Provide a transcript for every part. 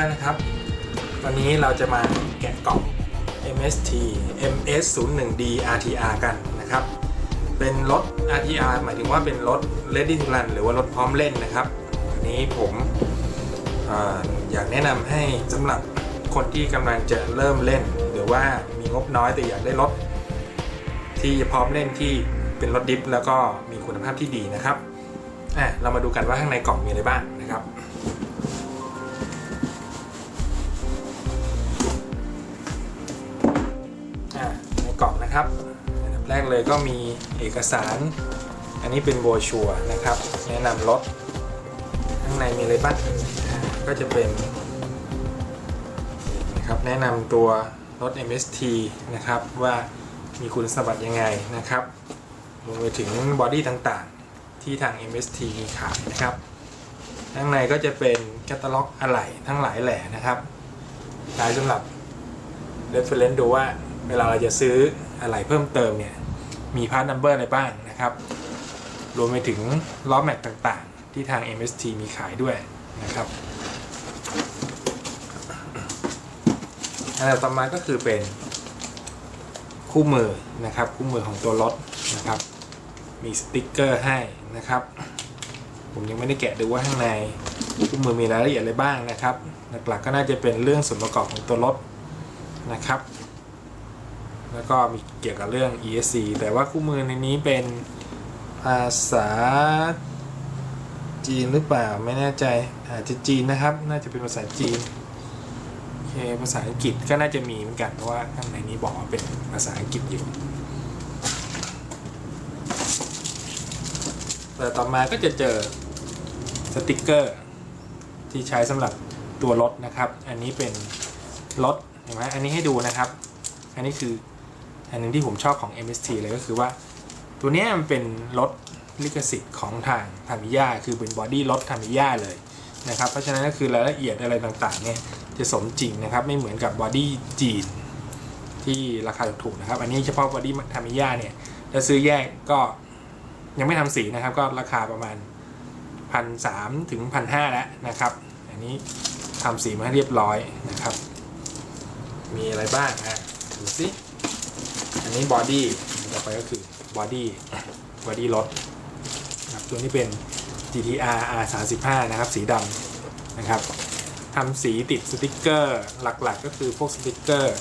ร์นะครับ วันนี้เราจะมาแกะกล่อง MST MS 0 1 D RTR กันนะครับ เป็นรถ RTR หมายถึงว่าเป็นรถ Ready to Run หรือว่ารถพร้อมเล่นนะครับวันนี้ผมอออยากแนะนำให้สำหรับคนที่กำลังจะเริ่มเล่น หรือว่ามีงบน้อยแต่อยากได้รถที่พร้อมเล่นที่เป็นรถดิฟแล้วก็มีคุณภาพที่ดีนะครับอะเรามาดูกันว่าข้างในกล่องมีอะไรบ้างนะครับ เลยก็มีเอกสาร อันนี้เป็นโบรชัวร์นะครับ แนะนำรถ ข้างในมีอะไรบ้างก็จะเป็นนะครับแนะนำตัวรถ MST นะครับว่ามีคุณสมบัติยังไงนะครับรวมไปถึงบอดี้ต่างๆ ที่ทาง MST มีขายนะครับ ข้างในก็จะเป็นแคตตาล็อกอะไหล่ทั้งหลายแหล่นะครับใช้สำหรับ reference ดูว่าเวลาเราจะซื้ออะไหล่เพิ่มเติมเนี่ย มีพาร์ทนัมเบอร์อะไรบ้างนะครับ รวมไปถึงล้อแม็กต่างๆ ที่ทาง MST มีขายด้วยนะครับอันดับต่อมาก็คือเป็นคู่มือนะครับ คู่มือของตัวรถนะครับ มีสติกเกอร์ให้นะครับ ผมยังไม่ได้แกะดูว่าข้างในคู่มือมีรายละเอียดอะไรบ้างนะครับ หลักๆก็น่าจะเป็นเรื่องส่วนประกอบของตัวรถนะครับ แล้วก็มีเกี่ยวกับเรื่อง ESC แต่ว่าคู่มือในนี้เป็นภาษาจีนหรือเปล่าไม่แน่ใจอาจจะจีนนะครับ น่าจะเป็นภาษาจีนโอเคภาษาอังกฤษก็น่าจะมีเหมือนกันเพราะว่าข้างในนี้บอกว่าเป็นภาษาอังกฤษอยู่แต่ต่อมาก็จะเจอสติกเกอร์ ที่ใช้สำหรับตัวรถนะครับ อันนี้เป็นรถเห็นไหมอันนี้ให้ดูนะครับ อันนี้คือ อันนึงที่ผมชอบของ MST เลยก็คือว่า ตัวนี้มันเป็นรถลิขสิทธิ์ของทางทามิยาคือเป็นบอดี้รถทามิยาเลยนะครับเพราะฉะนั้นก็คือรายละเอียดอะไรต่างๆเนี่ยจะสมจริงนะครับ ไม่เหมือนกับบอดี้จีนที่ราคาถูกนะครับ อันนี้เฉพาะบอดี้ทามิยาเนี่ยถ้าซื้อแยกก็ยังไม่ทำสีนะครับ ก็ราคาประมาณพันสามถึงพันห้าแล้วนะครับ อันนี้ทำสีมาให้เรียบร้อยนะครับ มีอะไรบ้างอะดูสิ อันนี้บอดี้ต่อไปก็คือบอดี้บอดี้รถนะครับตัวนี้เป็น GTR R35 นะครับสีดำนะครับทำสีติดสติกเกอร์หลักๆ ก็คือพวกสติกเกอร์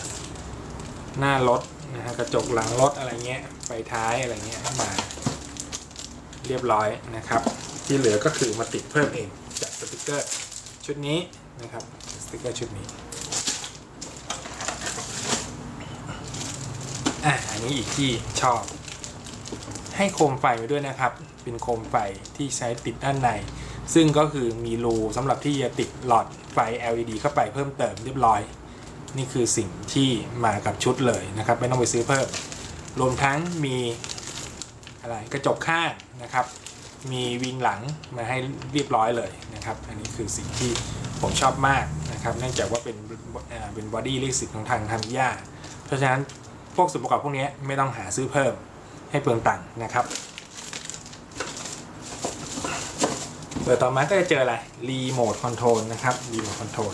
หน้ารถนะฮะกระจกหลังรถอะไรเงี้ยไฟท้ายอะไรเงี้ยมาเรียบร้อยนะครับ ที่เหลือก็คือมาติดเพิ่มเองจากสติกเกอร์ชุดนี้นะครับสติกเกอร์ชุดนี้ อะอันนี้อีกที่ชอบ ให้โคมไฟไว้ด้วยนะครับ เป็นโคมไฟที่ใช้ติดด้านใน ซึ่งก็คือมีรูสำหรับที่จะติดหลอดไฟ LED เข้าไปเพิ่มเติมเรียบร้อย นี่คือสิ่งที่มากับชุดเลยนะครับ ไม่ต้องไปซื้อเพิ่ม รวมทั้งมีอะไรกระจกข้างนะครับ มีวิงหลังมาให้เรียบร้อยเลยนะครับ อันนี้คือสิ่งที่ผมชอบมากนะครับ เนื่องจากว่าเป็นเป็นบอดี้ลิขสิทธิ์ของทางทามิยาเพราะฉะนั้น พวกส่วนประกอบพวกนี้ไม่ต้องหาซื้อเพิ่มให้เปลืองตังค์นะครับเปิดต่อมาก็จะเจออะไรรีโมทคอนโทรลนะครับรีโมทคอนโทรล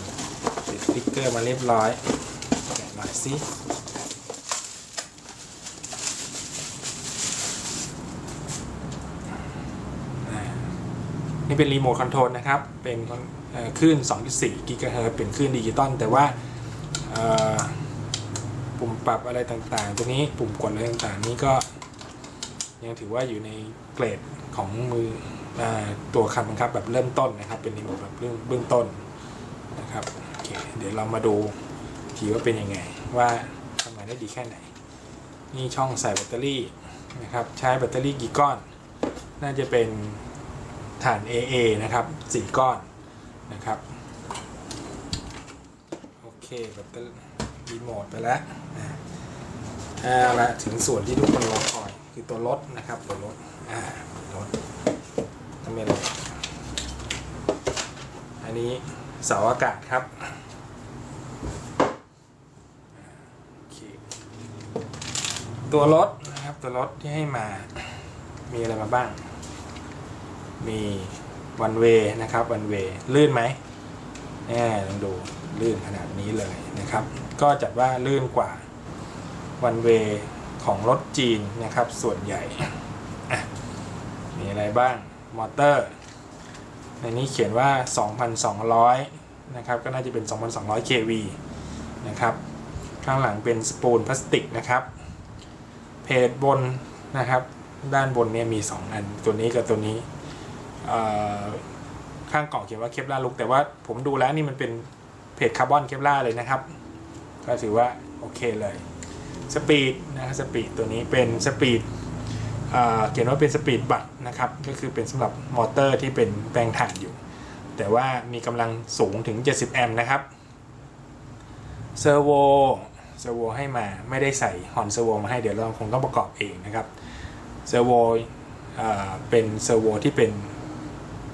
ติดสติ๊กเกอร์มาเรียบร้อยแกะหน่อยสินี่เป็นรีโมทคอนโทรลนะครับ เป็นเอ่อคลื่น 2.4 กิกะเฮิรตเป็นคลื่นดิจิตอลแต่ว่า ปุ่มปรับอะไรต่างๆ ตัวนี้ปุ่มกดอะไรต่างๆ นี้ก็ ยังถือว่าอยู่ในเกรดของมืออตัวคันบังคับแบบเริ่มต้นนะครับ เป็นรีโมทแบบเบื้องเบื้องต้นนะครับโอเคเดี๋ยวเรามาดูทีว่าเป็นยังไง ว่าทำงานได้ดีแค่ไหน นี่ช่องใส่แบตเตอรี่นะครับใช้แบตเตอรี่กี่ก้อน น่าจะเป็นฐาน AA นะครับ4ก้อนนะครับโอเคแบตเตอรี่ รีโมทไปแล้วนะเอาละถึงส่วนที่ทุกคนรอคอย คือตัวรถนะครับตัวรถอ่ารถต้องเป็นรถอันนี้เสาอากาศครับตัวรถนะครับตัวรถที่ให้มามีอะไรมาบ้าง มีวันเวนะครับวันเวลื่นไหมแน่ลองดู ลื่นขนาดนี้เลยนะครับ ก็จัดว่าลื่นกว่าวันเวของรถจีนนะครับส่วนใหญ่ มีอะไรบ้าง มอเตอร์ ในนี้เขียนว่า 2,200 นะครับ ก็น่าจะเป็น 2,200 kV นะครับ ข้างหลังเป็นสปูลพลาสติกนะครับ เพจบนนะครับ ด้านบนเนี่ยมี 2 อัน ตัวนี้กับตัวนี้ ข้างกล่องเขียนว่าเคปลาลุก แต่ว่าผมดูแล้วนี่มันเป็น เพจคาร์บอนเคปลาเลยนะครับ ก็ถือว่าโอเคเลยสปีดนะครับสปีดตัวนี้เป็นสปีดเอ่อเขียนว่าเป็นสปีดบัตนะครับ ก็คือเป็นสำหรับมอเตอร์ที่เป็นแปลงถ่านอยู่ แต่ว่ามีกำลังสูงถึง 70 แอมป์นะครับเซอร์โวเซอร์โวให้มาไม่ได้ใส่ฮอนเซอร์โวมาให้เดี๋ยวเราคงต้องประกอบเองนะครับเซอร์โวเอ่อเป็นเซอร์โวที่เป็น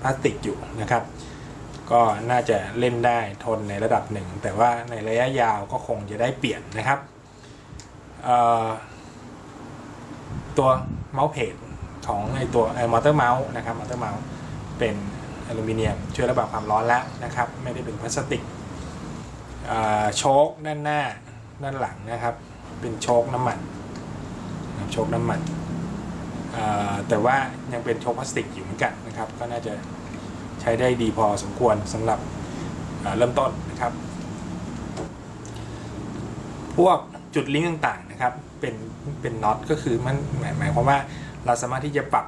พลาสติกอยู่นะครับ ก็น่าจะเล่นได้ทนในระดับหนึ่ง แต่ว่าในระยะยาวก็คงจะได้เปลี่ยนนะครับ ตัวเมาส์เพจของไอตัวไอมอเตอร์เมาส์นะครับมอเตอร์เมาส์เป็นอลูมิเนียมช่วยระบายความร้อนแล้วนะครับ ไม่ได้เป็นพลาสติกเอ่อโชคด้านหน้าด้านหลังนะครับ เป็นโชคน้ำมันโชคน้ำมันแต่ว่ายังเป็นโชคพลาสติกอยู่เหมือนกันนะครับ ก็น่าจะ ใช้ได้ดีพอสมควรสำหรับเริ่มต้นนะครับ พวกจุดลิงก์ต่างๆนะครับเป็นเป็นน็อตก็คือมันหมายหมายความว่าเราสามารถที่จะปรับ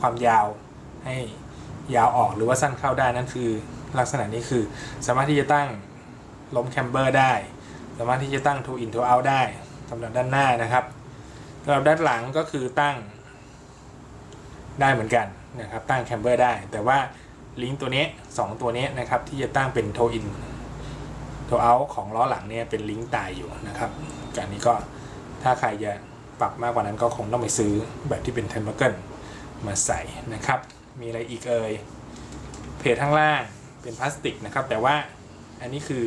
ความยาวให้ยาวออกหรือว่าสั้นเข้าได้นั่นคือลักษณะนี้คือสามารถที่จะตั้งล้มแคมเบอร์ได้ สามารถที่จะตั้ง to in to out ได้สำหรับด้านหน้านะครับสำหรับด้านหลังก็คือตั้งได้เหมือนกัน นะครับตั้งแคมเบอร์ได้ แต่ว่าลิงก์ตัวนี้สองตัวนี้นะครับที่จะตั้งเป็น to in ตัวเอาของล้อหลังเนี่ยเป็นลิงก์ตายอยู่นะครับการนี้ก็ถ้าใครจะปรับมากกว่านั้นก็คงต้องไปซื้อแบบที่เป็นเทมเ r อร์เกิลมาใส่นะครับ มีอะไรอีกเอ่ยเพจข้างล่างเป็นพลาสติกนะครับ แต่ว่าอันนี้คือ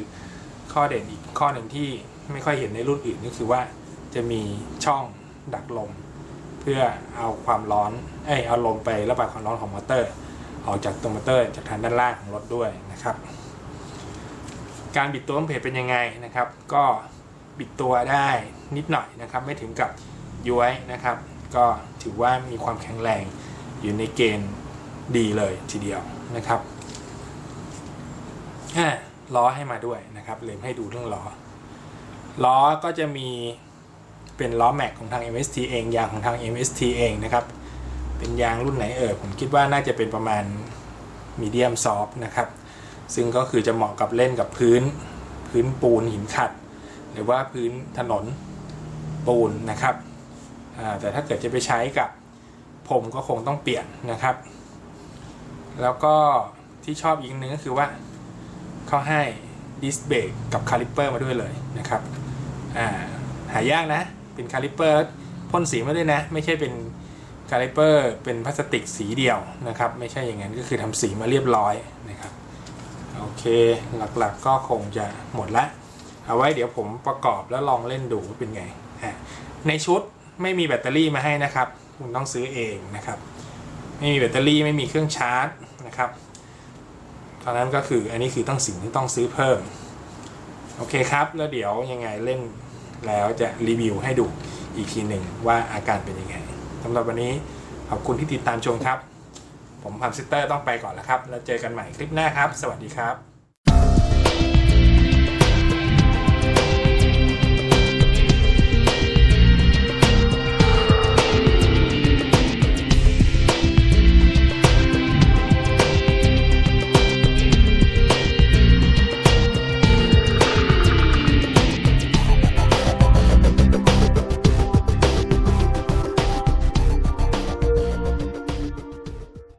ข้อเด่นอีกข้อหนึ่งที่ไม่ค่อยเห็นในรุ่นอื่นก็คือว่าจะมีช่องดักลม พื่อเอาความร้อนเอ้ยเอาลมไประบายความร้อนของมอเตอร์ ออกจากตัวมอเตอร์ จากทางด้านล่างของรถด้วยนะครับ การบิดตัวของเพจเป็นยังไงนะครับ ก็บิดตัวได้นิดหน่อยนะครับ ไม่ถึงกับย้วยนะครับ ก็ถือว่ามีความแข็งแรงอยู่ในเกณฑ์ดีเลยทีเดียวนะครับล้อให้มาด้วยนะครับลืมให้ดูเรื่องล้อล้อก็จะมี เป็นล้อแม็กของทาง MST เองยางของทาง MST เองนะครับ เป็นยางรุ่นไหนเอ่ยผมคิดว่าน่าจะเป็นประมาณมีเดียมซอฟนะครับ ซึ่งก็คือจะเหมาะกับเล่นกับพื้น พื้นปูนหินขัด หรือว่าพื้นถนนปูนนะครับ แต่ถ้าเกิดจะไปใช้กับผมก็คงต้องเปลี่ยนนะครับ แล้วก็ที่ชอบอีกนึงก็คือว่าเขาให้ดิสเบรกกับคาลิปเปอร์มาด้วยเลยนะครับ อ่า หายากนะ เป็นคาลิเปอร์พ่นสีมาด้วยนะ ไม่ใช่เป็นคาลิเปอร์เป็นพลาสติกสีเดียวนะครับ ไม่ใช่อย่างนั้นก็คือทำสีมาเรียบร้อยนะครับโอเคหลักๆก็คงจะหมดละเอาไว้เดี๋ยวผมประกอบแล้วลองเล่นดูว่าเป็นไงในชุดไม่มีแบตเตอรี่มาให้นะครับ คุณต้องซื้อเองนะครับ ไม่มีแบตเตอรี่ไม่มีเครื่องชาร์จนะครับตอนนั้นก็คืออันนี้คือต้องสิ่งที่ต้องซื้อเพิ่ม โอเคครับ แล้วเดี๋ยวยังไงเล่น แล้วจะรีวิวให้ดูอีกทีหนึ่งว่าอาการเป็นยังไงสำหรับวันนี้ขอบคุณที่ติดตามชมครับ ผมพัมซิสเตอร์ต้องไปก่อนแล้วครับ แล้วเจอกันใหม่คลิปหน้าครับ สวัสดีครับ